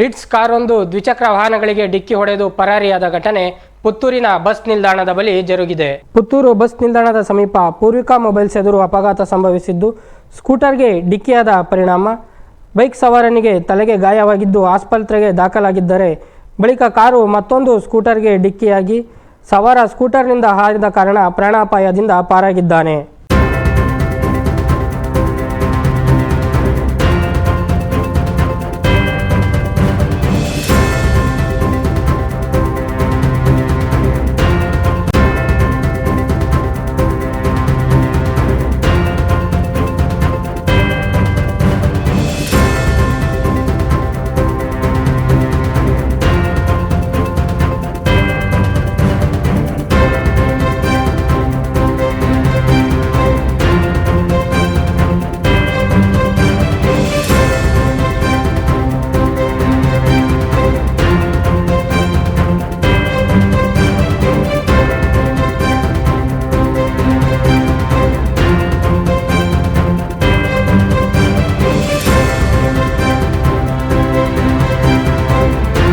Ritz ಕಾರೊಂದು ದ್ವಿಚಕ್ರ ವಾಹನಗಳಿಗೆ ಡಿಕ್ಕಿ ಹೊಡೆದು ಪರಾರಿಯಾದ ಘಟನೆ ಪುತ್ತೂರಿನ ಬಸ್ ನಿಲ್ದಾಣದ ಬಳಿ ಜರುಗಿದೆ. ಪುತ್ತೂರು ಬಸ್ ನಿಲ್ದಾಣದ ಸಮೀಪ ಪೂರ್ವಿಕಾ ಮೊಬೈಲ್ಸ್ ಎದುರು ಅಪಘಾತ ಸಂಭವಿಸಿದ್ದು, ಸ್ಕೂಟರ್ಗೆ ಡಿಕ್ಕಿಯಾದ ಪರಿಣಾಮ. ಬೈಕ್ ಸವಾರನಿಗೆ ತಲೆಗೆ ಗಾಯವಾಗಿದ್ದು, ಆಸ್ಪತ್ರೆಗೆ ದಾಖಲಾಗಿದ್ದರೆ ಬಳಿಕ ಕಾರು ಮತ್ತೊಂದು ಸ್ಕೂಟರ್ಗೆ ಡಿಕ್ಕಿಯಾಗಿ, ಸವಾರ ಸ್ಕೂಟರ್ನಿಂದ ಹಾರಿದ ಕಾರಣ ಪ್ರಾಣಾಪಾಯದಿಂದ ಪಾರಾಗಿದ್ದಾನೆ.